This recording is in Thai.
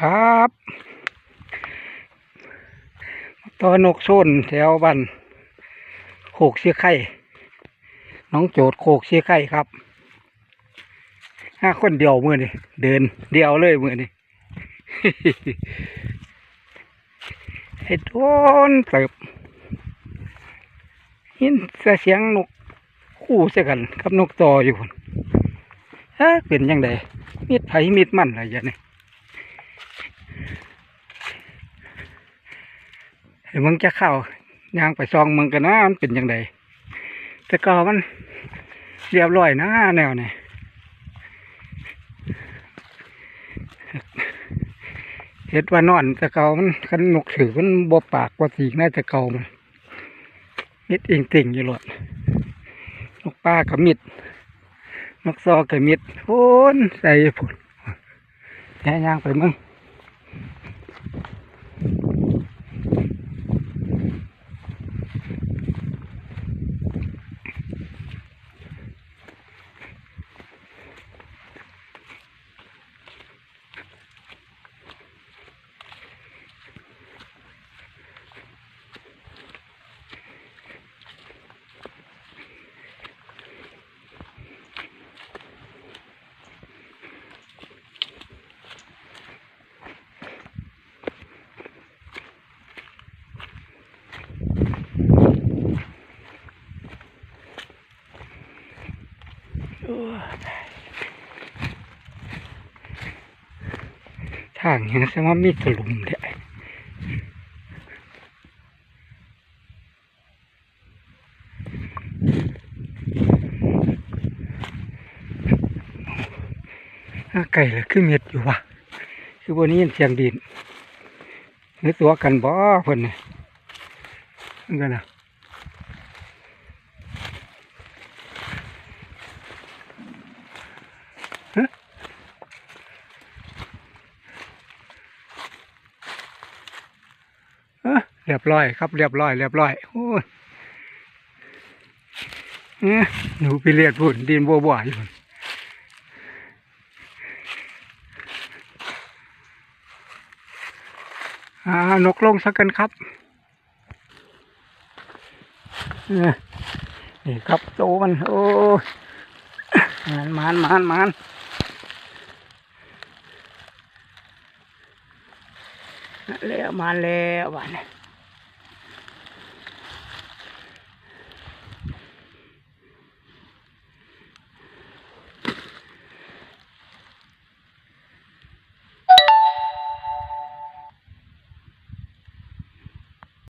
ครับตอนกโซนแถวบ้านโคกเสียไข่น้องโจดโคกเสียไข่ครับห้าคนเดียวมือนี่เดินเดียวเลยมือนี่ให้โดนเติบยินเสียงนกคู่เสียกันกับนกต่ออยู่พุ่นฮะเป็นยังไงมีดไผ่มีดมันอะไรอย่างนี้เห็น มึงจะเข้ายางไปซองมึงกันนะมันเป็นยังไงแต่ก็มันเรียบร้อยนะแนวนี้เห็ดว่านอนแต่เก่ามันคันนกถือมันบวปากว่าสีน่าจะเก่ามันมิดอิงติ่งอยู่หลอดนกป้ากับมิดนกซอกับมิดโอนใส่ผุดแย่ย่างไปมึง ทางยังสว่ามีตลุมเลยอ่าไก่เลยคือเม็ดอยู่วะคือบนนี้ยินเสียงดินหรือตัวกันบ่เพิ่นเนี่ยนั่นกันนะ เรียบร้อยครับเรียบร้อยเรียบร้อยโอ้ยเอ้อหนูไปเรียดพุ่นดินบัวบัวอยู่นอ่านกลงสักกันครับเอ้อนี่ครับโตมันโอ้มันมันมันมันมา แล้วมาแล้ววันนี้